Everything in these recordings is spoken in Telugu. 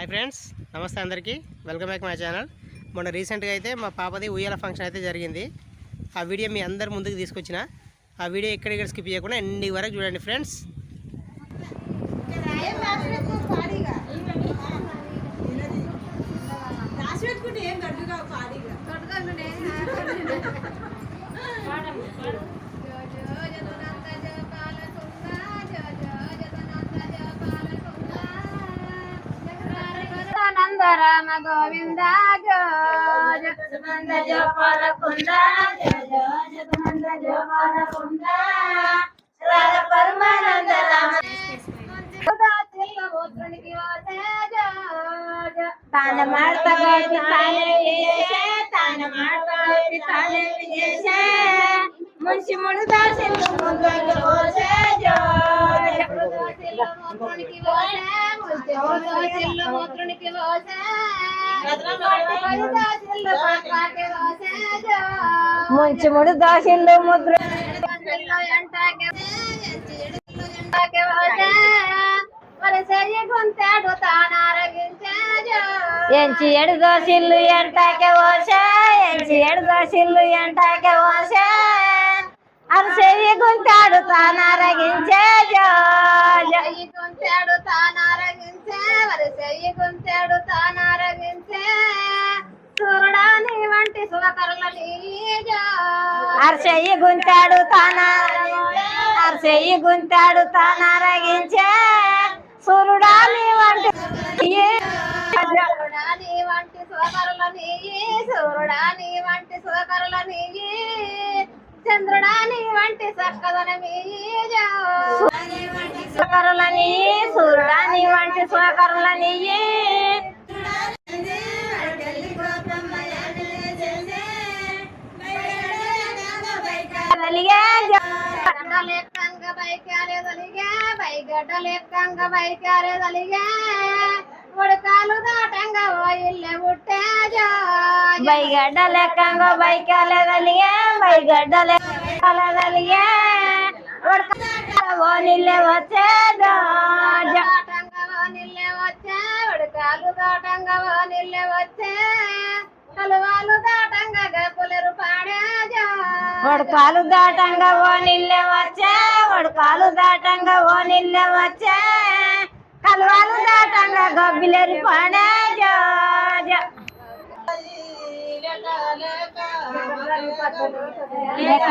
హాయ్ ఫ్రెండ్స్ నమస్తే అందరికీ. వెల్కమ్ బ్యాక్ మై ఛానల్ మొన్న రీసెంట్గా అయితే మా పాపది ఉయ్యాల ఫంక్షన్ అయితే జరిగింది. ఆ వీడియో మీ అందరి ముందుకు తీసుకొచ్చిన. ఆ వీడియో ఎక్కడిక్కడ స్కిప్ చేయకుండా ఎండింగ్ వరకు చూడండి ఫ్రెండ్స్ నంద రామ గోవింద జో జగనంద జోపాల కుంద జో జో జగనంద జోపాల కుంద రాధ పరమానంద రామ ತಾನ ಮಾಡ್ತಗೋತಿ ತಾನೇ ವಿಜೇಷೆ ತಾನ ಮಾಡ್ತಗೋತಿ ತಾನೇ మంచి మంచి ముడు దాసిండు ముద్ర ఎంచి ఎడు దోసిల్లు ఎంటాకే ఓసా ఎంచి ఎడు దోసిల్లు ఎంటాకే ఓసా చెయ్యి గుంతాడు తానారగించే జో చెయ్యి గుంతాడు తానారగించే చెయ్యి గుంతాడు తానారగించే చూడడాని వంటి శుభకరులని అరసెయ్యి గుంతాడు తానారగించే అరసెయ్యి గుంతాడు తానారగించే సూర్యుడాని వంటి సూర్యుడాని వంటి శుభకరులని సూర్యుడాని వంటి శుభకరులని చంద్రుడాని వంటి చక్కదనమి స్వకరులని సూర్యుడాని వంటి స్వకరులని గడ్డలెక్కంగా బైకాలేదలిగా బైగడ్డలెక్కంగా ఉడకాలు దాటంగా ఓయిల్లే పుట్టే బైగడ్డ లెక్కంగా బైకాలేదలిగా బైగడ్డ లెక్కలేదలిగా ఓ నిల్లే వచ్చే దాటంగా ఓ నిల్లే వచ్చే ఉడకాలు దాటంగా నిల్లే వచ్చే కలువాలు దాటంగా గప్పులరు పాడే వడకాలు దాటంగా ఓ నిల్లే వచ్చే వడకాలు దాటంగా ఓ నిల్లే వచ్చే కలువాలు దాటంగా గబ్బిలేరు పాడే జో జో. లేక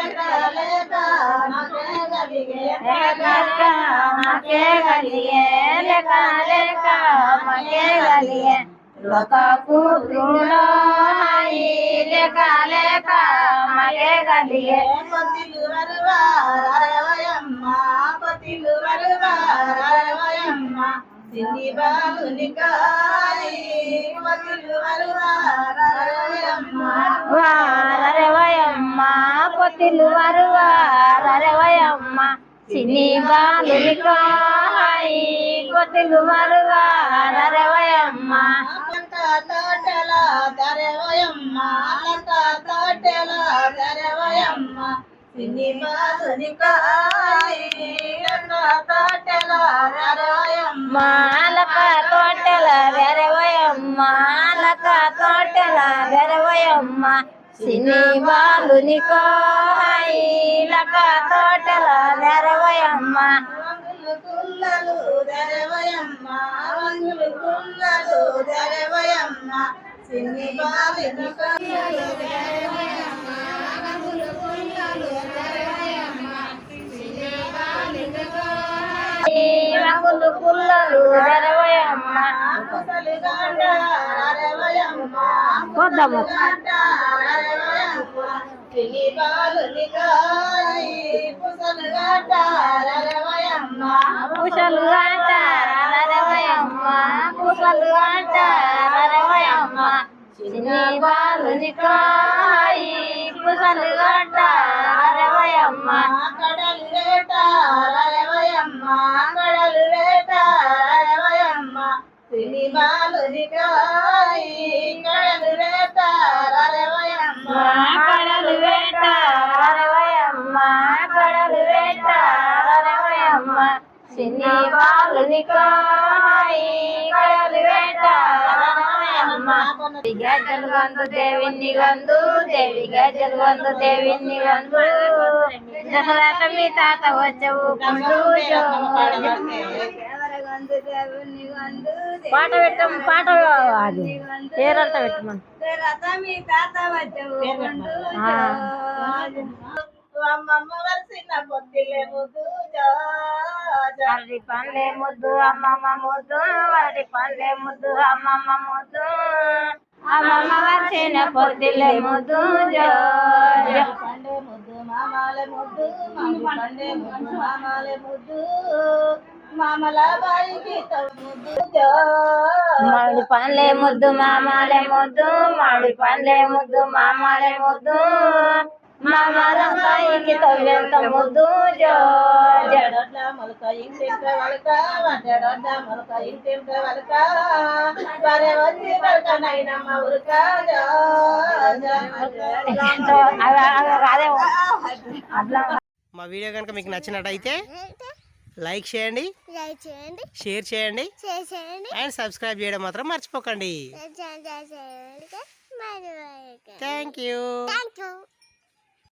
లేక మాకే కలిగే లేక లేక మాకే కలిగే లోకపు పురుగాయి లేక లేక మాకే కలిగే లోకాపు సిన్ని బాలుని వారవయమ్మ పొత్తిలు వారవయమ్మ సిని బాలుని కాయి పొత్తిలు వారవయమ్మ తోటల దరవయమ్మ తోటల దరవయమ్మ. మాలక తోటల వెరవయమ్మ మాలక తోటల వెరవయమ్మ సిని బాలుని కాయి లక తోటల వెరవయమ్మ. కుల్లలు దరవయమ్మ కుల్లలు దరవయమ్మ సిన్ని బాలుని రంగులు పుల్లలు కొద్దమ్మ చిన్ని బాలుని కాయి రరవయమ్మ కడలు వేట రరవయమ్మ సినిమాలు కడలు వేట కడలు వేట కడలు వేట రరవయమ్మ సిన్ని కడలు వేట గజ్జలు గందు దేవిని గందు దేవి గజ్జలు గందు దేవిని గందు దసరాట మీ తాత వచ్చవు పాట పెట్టం పాట అది. పేరంట పెట్టమని. మీ తాత ముద్దు అరటి పండ్లే ముద్దు అమ్మమ్మ ముద్దు అరటి పండ్లే ముద్దు అమ్మమ్మ ముద్దు. అమ్మమ్మ వచ్చిన పొద్దులే ముద్దు జో పండే ముద్దు మామాలే ముద్దు పండే ముద్దు మామాలే ముద్దు. మామల బాయికి ముద్దు జో. మామిడి పండ్లే ముద్దు మామాలే ముద్దు మామిడి పండ్లే ముద్దు మామాలే ముద్దు. మామాల సాయికి తవ్వెంత ముద్దు. జడొడ్ల మొలక ఇంటింట వలక వడ్డొడ్డ మొలక ఇంటింట వలక. వరే వచ్చి వలక నైనమ్మ ఉరక జో. జో సో అలా అలా అదే. అట్లా మా వీడియో కనుక మీకు నచ్చినట్టయితే లైక్ చేయండి లైక్ చేయండి షేర్ చేయండి షేర్ చేయండి. అండ్ సబ్స్క్రైబ్ చేయడం మాత్రం మర్చిపోకండి. You thank you